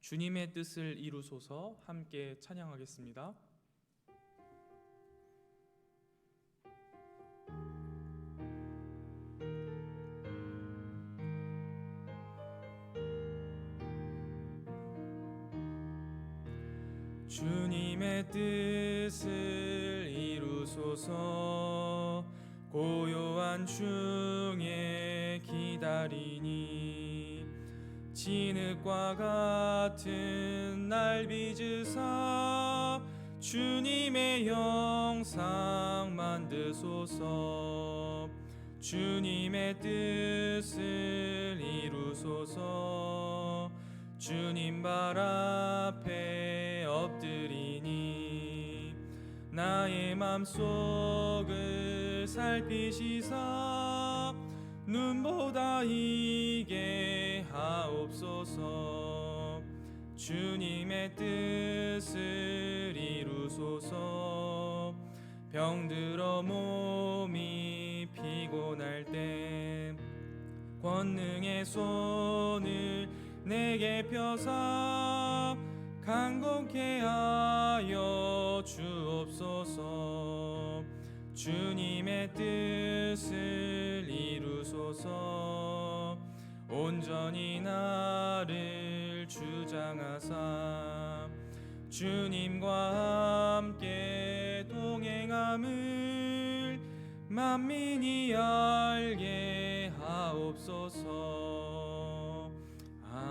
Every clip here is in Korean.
주님의 뜻을 이루소서 함께 찬양하겠습니다. 주님의 뜻을 이루소서 고요한 중에 기다리니 진흙과 같은 날 빚으사 주님의 영상 만드소서. 주님의 뜻을 이루소서. 주님 발 앞에 엎드리니 나의 맘속을 살피시사 눈보다 이게 하옵소서. 주님의 뜻을 이루소서. 병들어 몸이 피곤할 때 권능의 손을 내게 펴사 강건케 하여 주옵소서. 주님의 뜻을 이루소서. 온전히 나를 주장하사 주님과 함께 동행함을 만민이 알게 하옵소서. 아멘.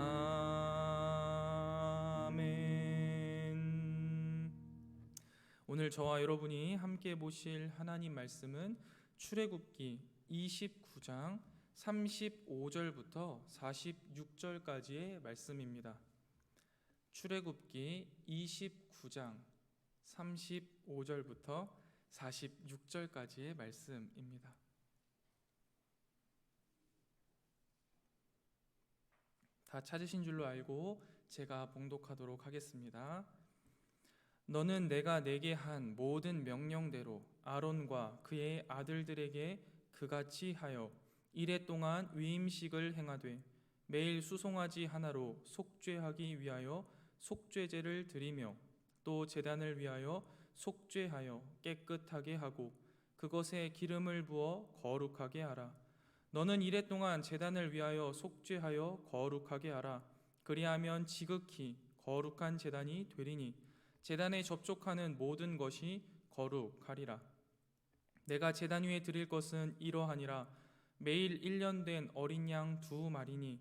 오늘 저와 여러분이 함께 보실 하나님 말씀은 출애굽기 29장 35절부터 46절까지의 말씀입니다. 출애굽기 29장 35절부터 46절까지의 말씀입니다. 다 찾으신 줄로 알고 제가 봉독하도록 하겠습니다. 너는 내가 내게 한 모든 명령대로 아론과 그의 아들들에게 그같이 하여 이래 동안 위임식을 행하되 매일 수송아지 하나로 속죄하기 위하여 속죄제를 드리며 또 제단을 위하여 속죄하여 깨끗하게 하고 그것에 기름을 부어 거룩하게 하라. 너는 이래 동안 제단을 위하여 속죄하여 거룩하게 하라. 그리하면 지극히 거룩한 제단이 되리니 제단에 접촉하는 모든 것이 거룩하리라. 내가 제단 위에 드릴 것은 이러하니라 매일 1년 된 어린 양 두 마리니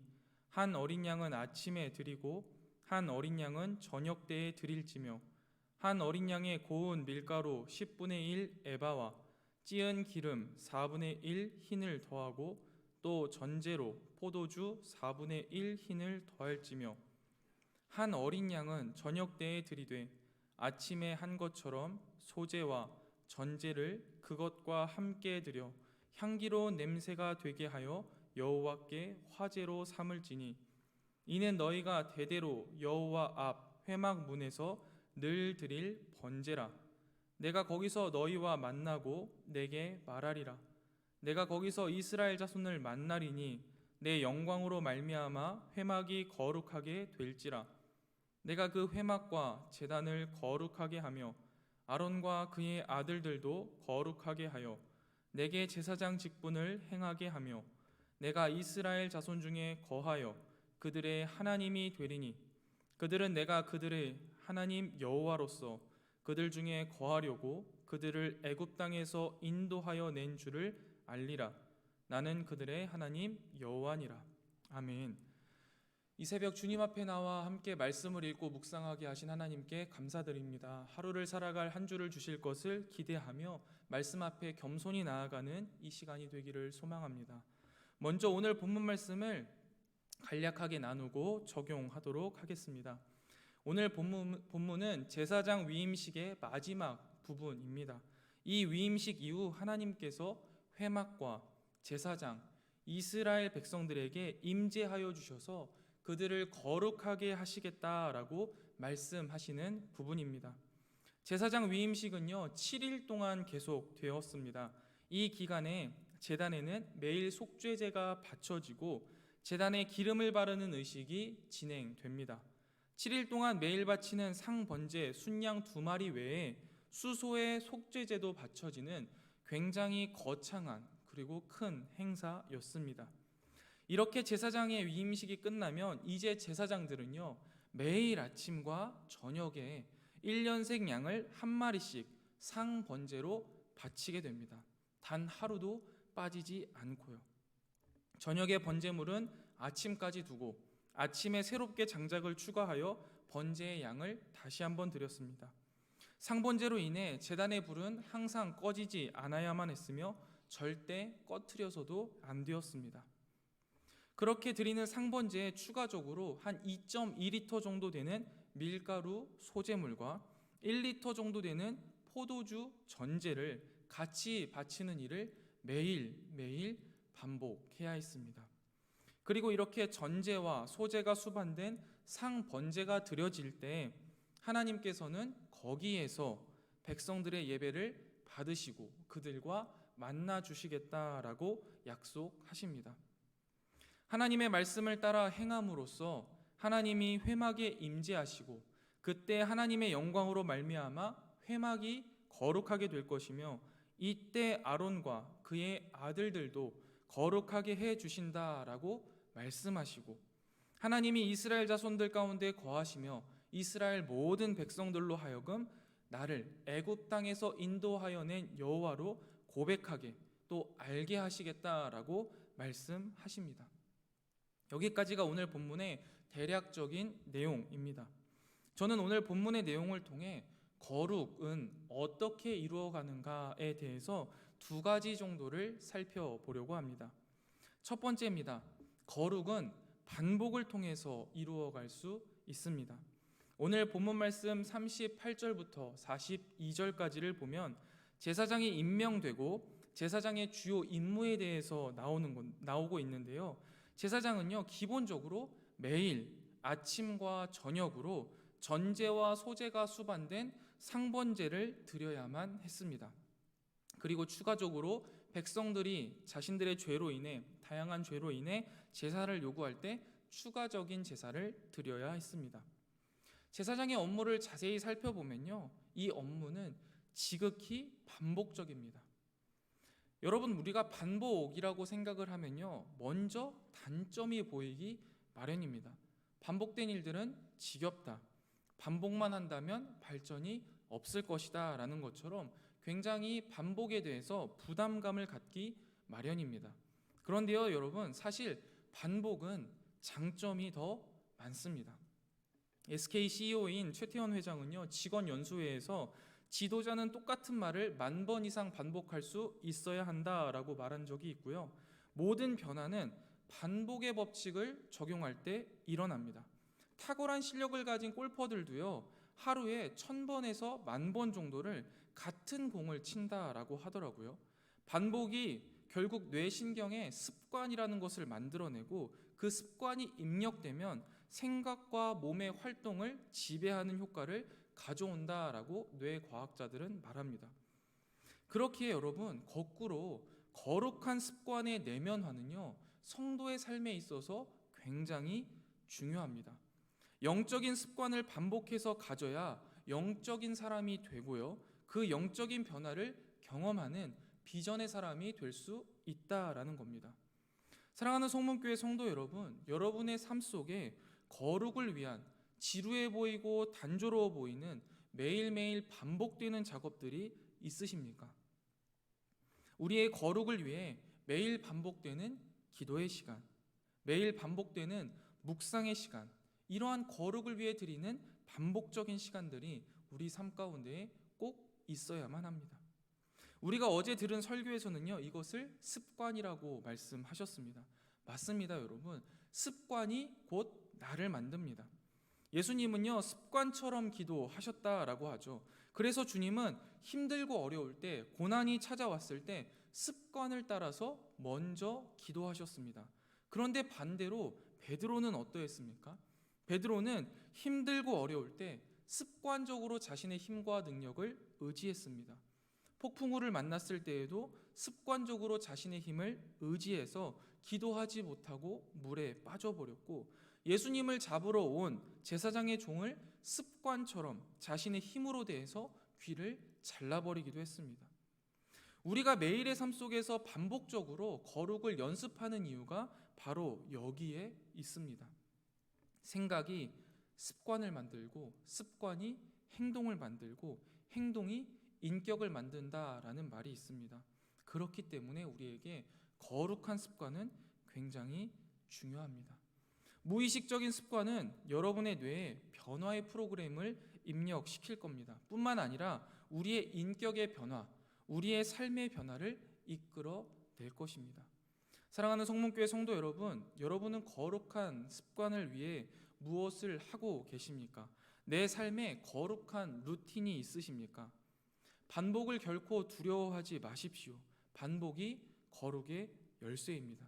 한 어린 양은 아침에 드리고 한 어린 양은 저녁 때에 드릴지며 한 어린 양의 고운 밀가루 10분의 1 에바와 찌은 기름 4분의 1 흰을 더하고 또 전제로 포도주 4분의 1 흰을 더할지며 한 어린 양은 저녁 때에 드리되 아침에 한 것처럼 소제와 전제를 그것과 함께 드려 향기로운 냄새가 되게 하여 여호와께 화제로 삼을지니 이는 너희가 대대로 여호와 앞 회막 문에서 늘 드릴 번제라. 내가 거기서 너희와 만나고 내게 말하리라. 내가 거기서 이스라엘 자손을 만나리니 내 영광으로 말미암아 회막이 거룩하게 될지라. 내가 그 회막과 제단을 거룩하게 하며 아론과 그의 아들들도 거룩하게 하여 내게 제사장 직분을 행하게 하며 내가 이스라엘 자손 중에 거하여 그들의 하나님이 되리니 그들은 내가 그들의 하나님 여호와로서 그들 중에 거하려고 그들을 애굽 땅에서 인도하여 낸 줄을 알리라. 나는 그들의 하나님 여호와니라. 아멘. 이 새벽 주님 앞에 나와 함께 말씀을 읽고 묵상하게 하신 하나님께 감사드립니다. 하루를 살아갈 한 주를 주실 것을 기대하며 말씀 앞에 겸손히 나아가는 이 시간이 되기를 소망합니다. 먼저 오늘 본문 말씀을 간략하게 나누고 적용하도록 하겠습니다. 오늘 본문, 본문은 제사장 위임식의 마지막 부분입니다. 이 위임식 이후 하나님께서 회막과 제사장 이스라엘 백성들에게 임재하여 주셔서 그들을 거룩하게 하시겠다라고 말씀하시는 부분입니다. 제사장 위임식은요 7일 동안 계속 되었습니다. 이 기간에 제단에는 매일 속죄제가 바쳐지고 제단에 기름을 바르는 의식이 진행됩니다. 7일 동안 매일 바치는 상번제 순양 두 마리 외에 수소의 속죄제도 바쳐지는 굉장히 거창한 그리고 큰 행사였습니다. 이렇게 제사장의 위임식이 끝나면 이제 제사장들은요 매일 아침과 저녁에 1년생 양을 한 마리씩 상번제로 바치게 됩니다. 단 하루도 빠지지 않고요. 저녁의 번제물은 아침까지 두고 아침에 새롭게 장작을 추가하여 번제의 양을 다시 한번 드렸습니다. 상번제로 인해 제단의 불은 항상 꺼지지 않아야만 했으며 절대 꺼트려서도 안 되었습니다. 그렇게 드리는 상번제에 추가적으로 한 2.2리터 정도 되는 밀가루 소재물과 1리터 정도 되는 포도주 전제를 같이 바치는 일을 매일 매일 반복해야 했습니다. 그리고 이렇게 전제와 소재가 수반된 상번제가 드려질 때 하나님께서는 거기에서 백성들의 예배를 받으시고 그들과 만나 주시겠다라고 약속하십니다. 하나님의 말씀을 따라 행함으로써 하나님이 회막에 임재하시고 그때 하나님의 영광으로 말미암아 회막이 거룩하게 될 것이며 이때 아론과 그의 아들들도 거룩하게 해 주신다라고 말씀하시고 하나님이 이스라엘 자손들 가운데 거하시며 이스라엘 모든 백성들로 하여금 나를 애굽 땅에서 인도하여 낸 여호와로 고백하게 또 알게 하시겠다라고 말씀하십니다. 여기까지가 오늘 본문의 대략적인 내용입니다. 저는 오늘 본문의 내용을 통해 거룩은 어떻게 이루어가는가에 대해서 두 가지 정도를 살펴보려고 합니다. 첫 번째입니다. 거룩은 반복을 통해서 이루어갈 수 있습니다. 오늘 본문 말씀 38절부터 42절까지를 보면 제사장이 임명되고 제사장의 주요 임무에 대해서 나오는 건, 나오고 있는데요. 제사장은요 기본적으로 매일 아침과 저녁으로 전제와 소제가 수반된 상번제를 드려야만 했습니다. 그리고 추가적으로 백성들이 자신들의 죄로 인해 다양한 죄로 인해 제사를 요구할 때 추가적인 제사를 드려야 했습니다. 제사장의 업무를 자세히 살펴보면요. 이 업무는 지극히 반복적입니다. 여러분 우리가 반복이라고 생각을 하면요. 먼저 단점이 보이기 마련입니다. 반복된 일들은 지겹다. 반복만 한다면 발전이 없을 것이다 라는 것처럼 굉장히 반복에 대해서 부담감을 갖기 마련입니다. 그런데요, 여러분, 사실 반복은 장점이 더 많습니다. SK CEO인 최태원 회장은요, 직원 연수회에서 지도자는 똑같은 말을 만 번 이상 반복할 수 있어야 한다라고 말한 적이 있고요. 모든 변화는 반복의 법칙을 적용할 때 일어납니다. 탁월한 실력을 가진 골퍼들도요, 하루에 천 번에서 만 번 정도를 같은 공을 친다라고 하더라고요. 반복이 결국 뇌신경의 습관이라는 것을 만들어내고 그 습관이 입력되면 생각과 몸의 활동을 지배하는 효과를 가져온다라고 뇌 과학자들은 말합니다. 그렇기에 여러분 거꾸로 거룩한 습관의 내면화는요 성도의 삶에 있어서 굉장히 중요합니다. 영적인 습관을 반복해서 가져야 영적인 사람이 되고요. 그 영적인 변화를 경험하는 비전의 사람이 될 수 있다라는 겁니다. 사랑하는 성문교회 성도 여러분, 여러분의 삶 속에 거룩을 위한 지루해 보이고 단조로워 보이는 매일매일 반복되는 작업들이 있으십니까? 우리의 거룩을 위해 매일 반복되는 기도의 시간, 매일 반복되는 묵상의 시간, 이러한 거룩을 위해 드리는 반복적인 시간들이 우리 삶 가운데 꼭 있어야만 합니다. 우리가 어제 들은 설교에서는요, 이것을 습관이라고 말씀하셨습니다. 맞습니다, 여러분. 습관이 곧 나를 만듭니다. 예수님은요, 습관처럼 기도하셨다라고 하죠. 그래서 주님은 힘들고 어려울 때, 고난이 찾아왔을 때 습관을 따라서 먼저 기도하셨습니다. 그런데 반대로 베드로는 어떠했습니까? 베드로는 힘들고 어려울 때 습관적으로 자신의 힘과 능력을 의지했습니다. 폭풍우를 만났을 때에도 습관적으로 자신의 힘을 의지해서 기도하지 못하고 물에 빠져버렸고 예수님을 잡으러 온 제사장의 종을 습관처럼 자신의 힘으로 대해서 귀를 잘라버리기도 했습니다. 우리가 매일의 삶 속에서 반복적으로 거룩을 연습하는 이유가 바로 여기에 있습니다. 생각이 습관을 만들고 습관이 행동을 만들고 행동이 인격을 만든다라는 말이 있습니다. 그렇기 때문에 우리에게 거룩한 습관은 굉장히 중요합니다. 무의식적인 습관은 여러분의 뇌에 변화의 프로그램을 입력시킬 겁니다. 뿐만 아니라 우리의 인격의 변화, 우리의 삶의 변화를 이끌어 낼 것입니다. 사랑하는 성문교회 성도 여러분, 여러분은 거룩한 습관을 위해 무엇을 하고 계십니까? 내 삶에 거룩한 루틴이 있으십니까? 반복을 결코 두려워하지 마십시오. 반복이 거룩의 열쇠입니다.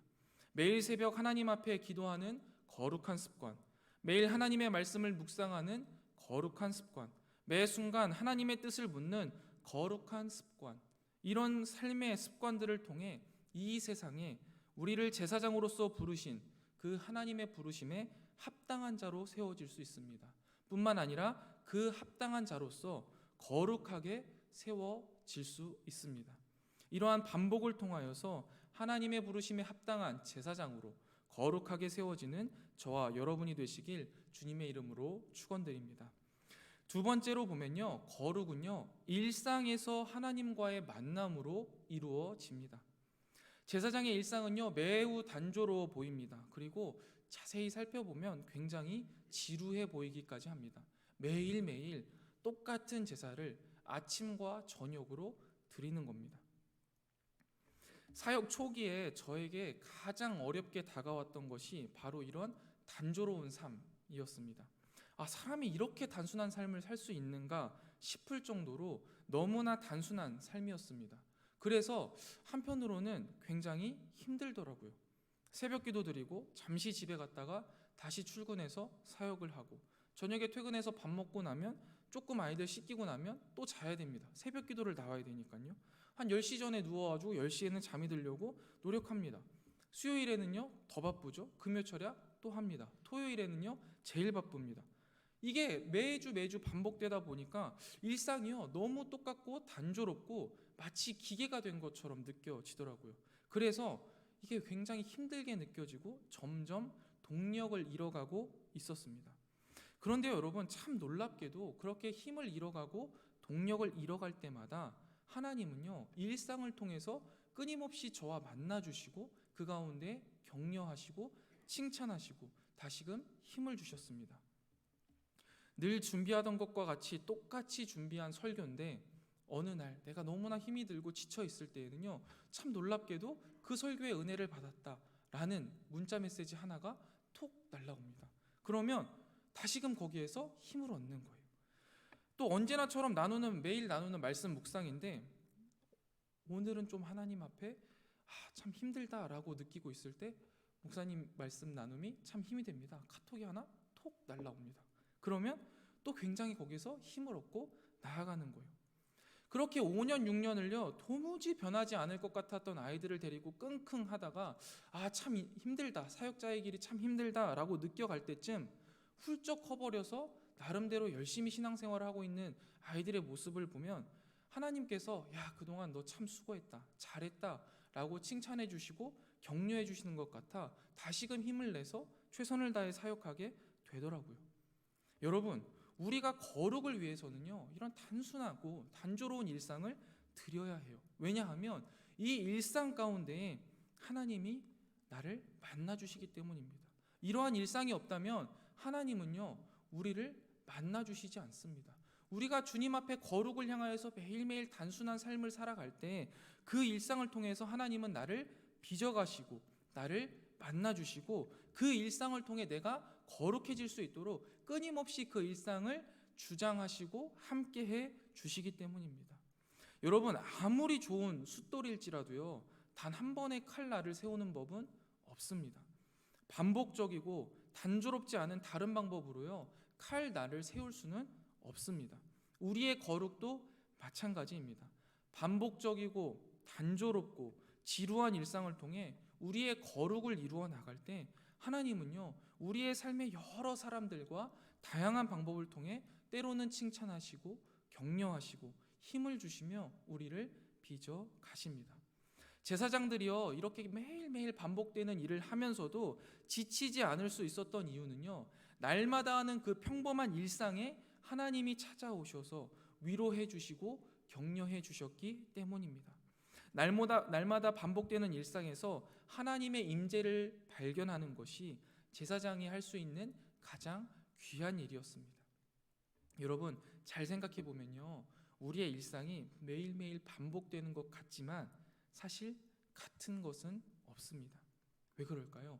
매일 새벽 하나님 앞에 기도하는 거룩한 습관, 매일 하나님의 말씀을 묵상하는 거룩한 습관, 매 순간 하나님의 뜻을 묻는 거룩한 습관, 이런 삶의 습관들을 통해 이 세상에 우리를 제사장으로서 부르신 그 하나님의 부르심에 합당한 자로 세워질 수 있습니다. 뿐만 아니라 그 합당한 자로서 거룩하게 세워질 수 있습니다. 이러한 반복을 통하여서 하나님의 부르심에 합당한 제사장으로 거룩하게 세워지는 저와 여러분이 되시길 주님의 이름으로 축원드립니다. 두 번째로 보면요. 거룩은요. 일상에서 하나님과의 만남으로 이루어집니다. 제사장의 일상은요. 매우 단조로워 보입니다. 그리고 자세히 살펴보면 굉장히 지루해 보이기까지 합니다. 매일매일 똑같은 제사를 아침과 저녁으로 드리는 겁니다. 사역 초기에 저에게 가장 어렵게 다가왔던 것이 바로 이런 단조로운 삶이었습니다. 아, 사람이 이렇게 단순한 삶을 살 수 있는가 싶을 정도로 너무나 단순한 삶이었습니다. 그래서 한편으로는 굉장히 힘들더라고요. 새벽 기도 드리고 잠시 집에 갔다가 다시 출근해서 사역을 하고 저녁에 퇴근해서 밥 먹고 나면 조금 아이들 씻기고 나면 또 자야 됩니다. 새벽 기도를 나와야 되니까요. 한 10시 전에 누워가지고 10시에는 잠이 들려고 노력합니다. 수요일에는요, 더 바쁘죠. 금요 철야 또 합니다. 토요일에는요, 제일 바쁩니다. 이게 매주 매주 반복되다 보니까 일상이요, 너무 똑같고 단조롭고 마치 기계가 된 것처럼 느껴지더라고요. 그래서 이게 굉장히 힘들게 느껴지고 점점 동력을 잃어가고 있었습니다. 그런데 여러분 참 놀랍게도 그렇게 힘을 잃어가고 동력을 잃어갈 때마다 하나님은요 일상을 통해서 끊임없이 저와 만나 주시고 그 가운데 격려하시고 칭찬하시고 다시금 힘을 주셨습니다. 늘 준비하던 것과 같이 똑같이 준비한 설교인데 어느 날 내가 너무나 힘이 들고 지쳐 있을 때에는요 참 놀랍게도 그 설교의 은혜를 받았다라는 문자 메시지 하나가 톡 날라옵니다. 그러면 다시금 거기에서 힘을 얻는 거예요. 또 언제나처럼 나누는 매일 나누는 말씀 묵상인데 오늘은 좀 하나님 앞에 아, 참 힘들다라고 느끼고 있을 때 목사님 말씀 나눔이 참 힘이 됩니다. 카톡이 하나 톡 날라옵니다. 그러면 또 굉장히 거기서 힘을 얻고 나아가는 거예요. 그렇게 5년, 6년을요, 도무지 변하지 않을 것 같았던 아이들을 데리고 끙끙 하다가, 아, 참 힘들다. 사역자의 길이 참 힘들다라고 느껴갈 때쯤 훌쩍 커버려서 나름대로 열심히 신앙생활을 하고 있는 아이들의 모습을 보면 하나님께서, 야, 그동안 너 참 수고했다. 잘했다. 라고 칭찬해 주시고 격려해 주시는 것 같아 다시금 힘을 내서 최선을 다해 사역하게 되더라고요. 여러분, 우리가 거룩을 위해서는요, 이런 단순하고 단조로운 일상을 드려야 해요. 왜냐하면 이 일상 가운데 하나님이 나를 만나 주시기 때문입니다. 이러한 일상이 없다면 하나님은요, 우리를 만나 주시지 않습니다. 우리가 주님 앞에 거룩을 향하여서 매일매일 단순한 삶을 살아갈 때 그 일상을 통해서 하나님은 나를 빚어 가시고 나를 만나 주시고 그 일상을 통해 내가 거룩해질 수 있도록 끊임없이 그 일상을 주장하시고 함께 해 주시기 때문입니다. 여러분 아무리 좋은 숫돌일지라도요 단 한 번의 칼날을 세우는 법은 없습니다. 반복적이고 단조롭지 않은 다른 방법으로요 칼 날을 세울 수는 없습니다. 우리의 거룩도 마찬가지입니다. 반복적이고 단조롭고 지루한 일상을 통해 우리의 거룩을 이루어 나갈 때 하나님은요 우리의 삶의 여러 사람들과 다양한 방법을 통해 때로는 칭찬하시고 격려하시고 힘을 주시며 우리를 빚어 가십니다. 제사장들이요 이렇게 매일매일 반복되는 일을 하면서도 지치지 않을 수 있었던 이유는요 날마다 하는 그 평범한 일상에 하나님이 찾아오셔서 위로해 주시고 격려해 주셨기 때문입니다. 날마다 날마다 반복되는 일상에서 하나님의 임재를 발견하는 것이 제사장이 할 수 있는 가장 귀한 일이었습니다. 여러분 잘 생각해 보면요. 우리의 일상이 매일매일 반복되는 것 같지만 사실 같은 것은 없습니다. 왜 그럴까요?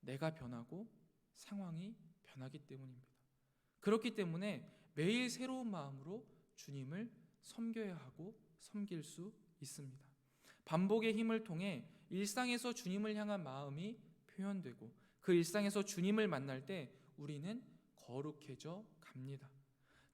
내가 변하고 상황이 변하기 때문입니다. 그렇기 때문에 매일 새로운 마음으로 주님을 섬겨야 하고 섬길 수 있습니다. 반복의 힘을 통해 일상에서 주님을 향한 마음이 표현되고 그 일상에서 주님을 만날 때 우리는 거룩해져 갑니다.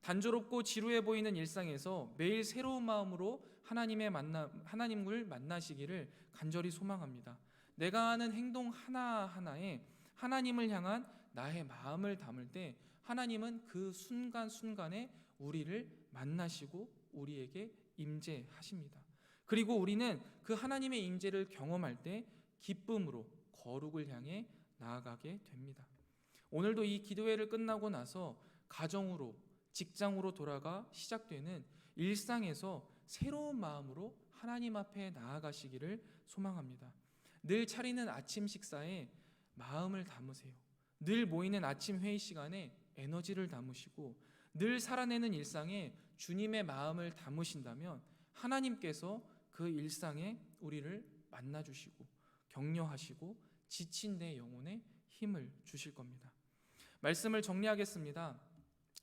단조롭고 지루해 보이는 일상에서 매일 새로운 마음으로 하나님의 만나 하나님을 만나시기를 간절히 소망합니다. 내가 하는 행동 하나하나에 하나님을 향한 나의 마음을 담을 때 하나님은 그 순간순간에 우리를 만나시고 우리에게 임재하십니다. 그리고 우리는 그 하나님의 임재를 경험할 때 기쁨으로 거룩을 향해 나아가게 됩니다. 오늘도 이 기도회를 끝나고 나서 가정으로 직장으로 돌아가 시작되는 일상에서 새로운 마음으로 하나님 앞에 나아가시기를 소망합니다. 늘 차리는 아침 식사에 마음을 담으세요. 늘 모이는 아침 회의 시간에 에너지를 담으시고 늘 살아내는 일상에 주님의 마음을 담으신다면 하나님께서 그 일상에 우리를 만나 주시고 격려하시고 지친 내 영혼에 힘을 주실 겁니다. 말씀을 정리하겠습니다.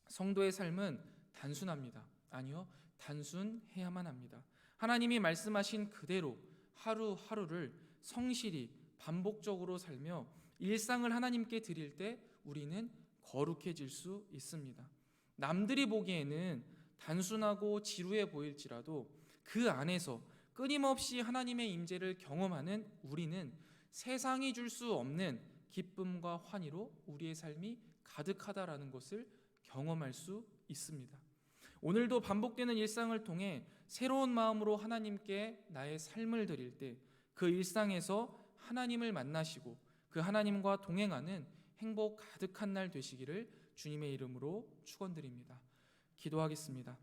성도의 삶은 단순합니다. 아니요, 단순해야만 합니다. 하나님이 말씀하신 그대로 하루하루를 성실히 반복적으로 살며 일상을 하나님께 드릴 때 우리는 거룩해질 수 있습니다. 남들이 보기에는 단순하고 지루해 보일지라도 그 안에서 끊임없이 하나님의 임재를 경험하는 우리는 세상이 줄 수 없는 기쁨과 환희로 우리의 삶이 가득하다라는 것을 경험할 수 있습니다. 오늘도 반복되는 일상을 통해 새로운 마음으로 하나님께 나의 삶을 드릴 때 그 일상에서 하나님을 만나시고 그 하나님과 동행하는 행복 가득한 날 되시기를 주님의 이름으로 축원드립니다. 기도하겠습니다.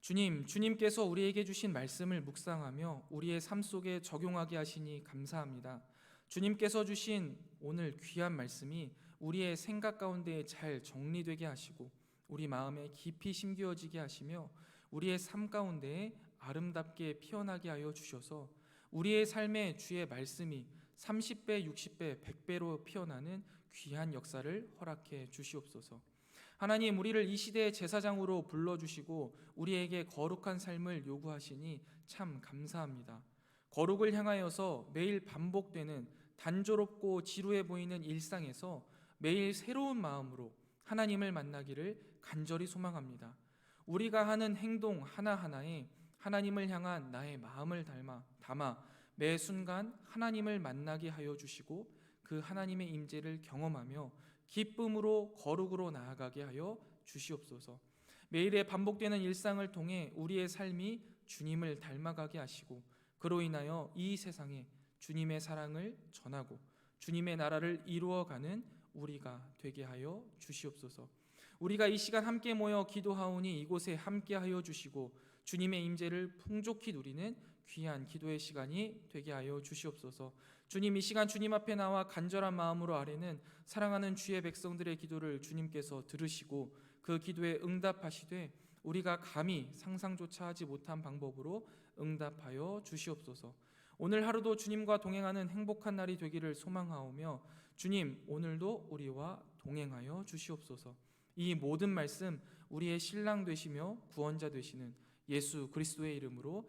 주님, 주님께서 우리에게 주신 말씀을 묵상하며 우리의 삶 속에 적용하게 하시니 감사합니다. 주님께서 주신 오늘 귀한 말씀이 우리의 생각 가운데 잘 정리되게 하시고 우리 마음에 깊이 심겨지게 하시며 우리의 삶 가운데 아름답게 피어나게 하여 주셔서 우리의 삶에 주의 말씀이 30배, 60배, 100배로 피어나는 귀한 역사를 허락해 주시옵소서. 하나님 우리를 이 시대의 제사장으로 불러 주시고 우리에게 거룩한 삶을 요구하시니 참 감사합니다. 거룩을 향하여서 매일 반복되는 단조롭고 지루해 보이는 일상에서 매일 새로운 마음으로 하나님을 만나기를 간절히 소망합니다. 우리가 하는 행동 하나하나에 하나님을 향한 나의 마음을 닮아 담아 매 순간 하나님을 만나게 하여 주시고 그 하나님의 임재를 경험하며 기쁨으로 거룩으로 나아가게 하여 주시옵소서. 매일의 반복되는 일상을 통해 우리의 삶이 주님을 닮아가게 하시고 그로 인하여 이 세상에 주님의 사랑을 전하고 주님의 나라를 이루어가는 우리가 되게 하여 주시옵소서. 우리가 이 시간 함께 모여 기도하오니 이곳에 함께 하여 주시고 주님의 임재를 풍족히 누리는 귀한 기도의 시간이 되게 하여 주시옵소서. 주님 이 시간 주님 앞에 나와 간절한 마음으로 아뢰는 사랑하는 주의 백성들의 기도를 주님께서 들으시고 그 기도에 응답하시되 우리가 감히 상상조차 하지 못한 방법으로 응답하여 주시옵소서. 오늘 하루도 주님과 동행하는 행복한 날이 되기를 소망하오며 주님 오늘도 우리와 동행하여 주시옵소서. 이 모든 말씀 우리의 신랑 되시며 구원자 되시는 예수 그리스도의 이름으로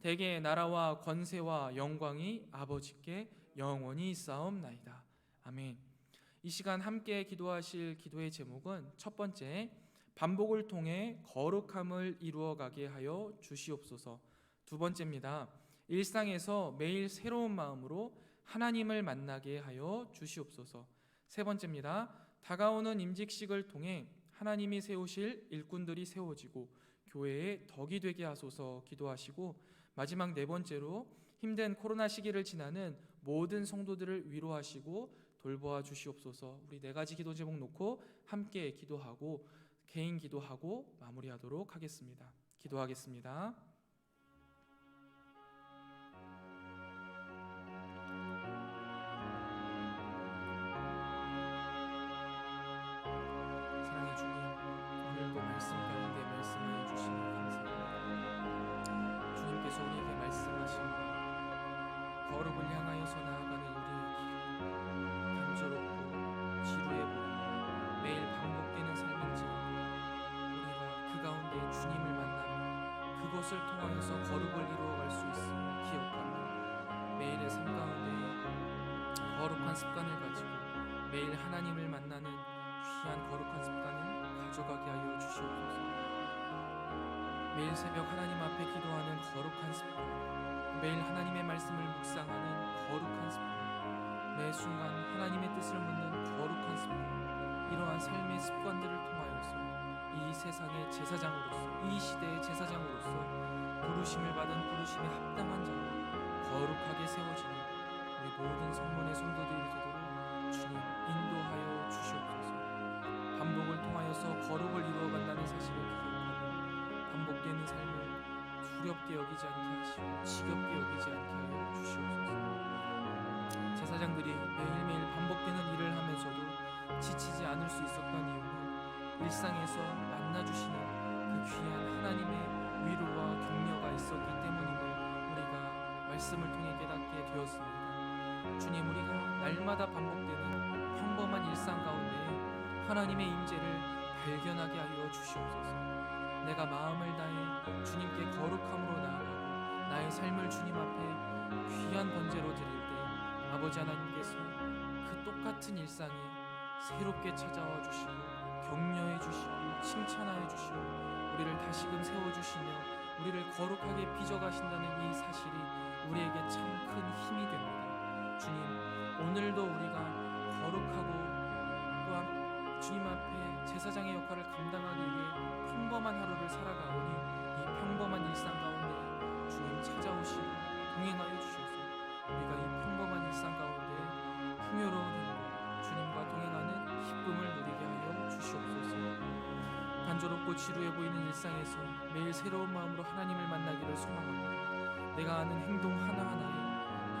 대개 나라와 권세와 영광이 아버지께 영원히 있사옵나이다. 아멘. 이 시간 함께 기도하실 기도의 제목은 첫 번째 반복을 통해 거룩함을 이루어 가게 하여 주시옵소서. 두 번째입니다. 일상에서 매일 새로운 마음으로 하나님을 만나게 하여 주시옵소서. 세 번째입니다. 다가오는 임직식을 통해 하나님이 세우실 일꾼들이 세워지고 교회의 덕이 되게 하소서 기도하시고 마지막 네 번째로 힘든 코로나 시기를 지나는 모든 성도들을 위로하시고 돌보아 주시옵소서. 우리 네 가지 기도 제목 놓고 함께 기도하고 개인 기도하고 마무리하도록 하겠습니다. 기도하겠습니다. 그것을 통하여서 거룩을 이루어갈 수 있음을 기억하며 매일의 삶 가운데 거룩한 습관을 가지고 매일 하나님을 만나는 귀한 거룩한 습관을 가져가게 하여 주시옵소서. 매일 새벽 하나님 앞에 기도하는 거룩한 습관, 매일 하나님의 말씀을 묵상하는 거룩한 습관, 매 순간 하나님의 뜻을 묻는 거룩한 습관, 이러한 삶의 습관들을 통하여서 이 세상의 제사장으로서, 이 시대의 제사장으로서 부르심을 받은 부르심에 합당한 자로 거룩하게 세워지는 우리 모든 성문의 성도들이 되도록 주님 인도하여 주시옵소서. 반복을 통하여서 거룩을 이루어간다는 사실을 기억하고 반복되는 삶을 두렵게 여기지 않게 하시고 지겹게 여기지 않게 하여 주시옵소서. 제사장들이 매일매일 반복되는 일을 하면서도 지치지 않을 수 있었던 이유는 일상에서 만나 주시는 그 귀한 하나님의 위로와 격려가 있었기 때문임을 우리가 말씀을 통해 깨닫게 되었습니다. 주님 우리가 날마다 반복되는 평범한 일상 가운데 하나님의 임재를 발견하게 하여 주시옵소서. 내가 마음을 다해 주님께 거룩함으로 나아가고 나의 삶을 주님 앞에 귀한 번제로 드릴 때 아버지 하나님께서 그 똑같은 일상에 새롭게 찾아와 주시고 격려해 주시고 칭찬하여 주시고 우리를 다시금 세워 주시며 우리를 거룩하게 빚어 가신다는 이 사실이 우리에게 참 큰 힘이 됩니다. 주님, 오늘도 우리가 거룩하고 또한 주님 앞에 제사장의 역할을 감당하기 위해 평범한 하루를 살아가오니 이 평범한 일상 가운데 주님 찾아오시고 동행하여 주셔서 단조롭고 지루해 보이는 일상에서 매일 새로운 마음으로 하나님을 만나기를 소망합니다. 내가 하는 행동 하나하나에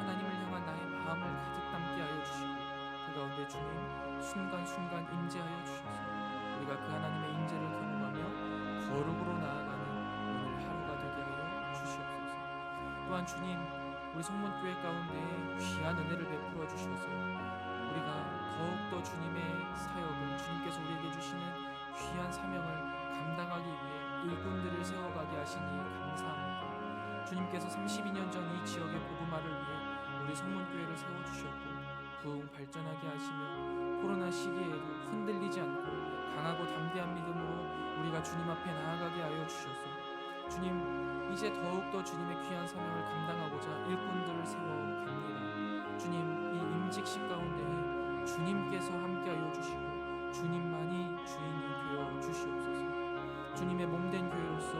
하나님을 향한 나의 마음을 가득 담게 하여 주시고 그 가운데 주님 순간순간 임재하여 주셔서 우리가 그 하나님의 임재를 경험하며 거룩으로 나아가는 오늘 하루가 되게 하여 주시옵소서. 또한 주님 우리 성문교회 가운데 귀한 은혜를 베풀어 주셔서 우리가 더욱더 주님의 사역을 주님께서 우리에게 주시는 귀한 사명을 감당하기 위해 일꾼들을 세워가게 하시니 감사합니다. 주님께서 32년 전 이 지역의 복음화를 위해 우리 성문교회를 세워주셨고 부흥 발전하게 하시며 코로나 시기에도 흔들리지 않고 강하고 담대한 믿음으로 우리가 주님 앞에 나아가게 하여 주셔서 주님 이제 더욱더 주님의 귀한 사명을 감당하고자 일꾼들을 세워 갑니다. 주님 이 임직식 가운데 주님께서 함께하여 주시고 주님만이 주인이 되어 주시옵소서. 주님의 몸된 교회로서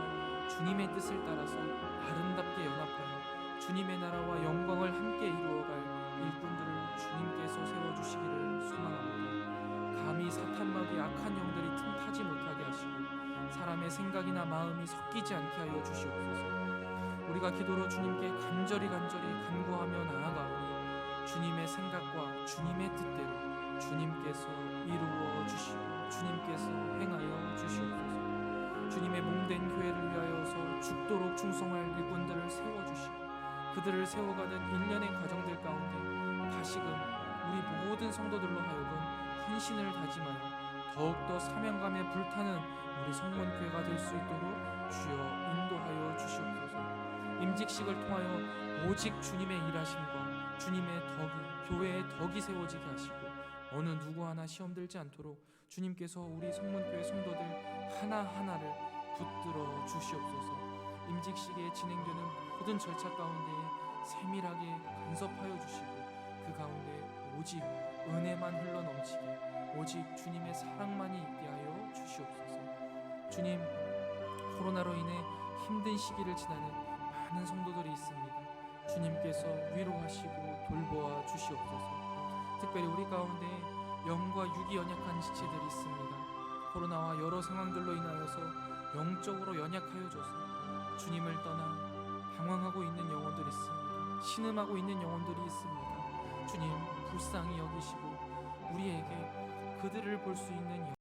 주님의 뜻을 따라서 아름답게 연합하여 주님의 나라와 영광을 함께 이루어갈 일꾼들을 주님께서 세워 주시기를 소망합니다. 감히 사탄막이 악한 영들이 틈타지 못하게 하시고 사람의 생각이나 마음이 섞이지 않게 하여 주시옵소서. 우리가 기도로 주님께 간절히 간절히 간구하며 나아가오니 주님의 생각과 주님의 뜻대로 주님께서 이루어 주시고 주님께서 행하여 주시옵소서. 주님의 몸된 교회를 위하여서 죽도록 충성할 일꾼들을 세워 주시고 그들을 세워가는 일련의 과정들 가운데 다시금 우리 모든 성도들로 하여금 헌신을 다짐하여 더욱더 사명감에 불타는 우리 성문교회가 될 수 있도록 주여 인도하여 주시옵소서. 임직식을 통하여 오직 주님의 일하심과 주님의 덕이 교회의 덕이 세워지게 하시고 어느 누구 하나 시험 들지 않도록 주님께서 우리 성문교회 성도들 하나 하나를 붙들어 주시옵소서. 임직식에 진행되는 모든 절차 가운데 세밀하게 간섭하여 주시고 그 가운데 오직 은혜만 흘러 넘치게 오직 주님의 사랑만이 있게 하여 주시옵소서. 주님 코로나로 인해 힘든 시기를 지나는 많은 성도들이 있습니다. 주님께서 위로하시고 돌보아 주시옵소서. 특별히 우리 가운데 영과 육이 연약한 지체들이 있습니다. 코로나와 여러 상황들로 인하여서 영적으로 연약하여져서 주님을 떠나 방황하고 있는 영혼들이 있습니다. 신음하고 있는 영혼들이 있습니다. 주님 불쌍히 여기시고 우리에게 그들을 볼 수 있는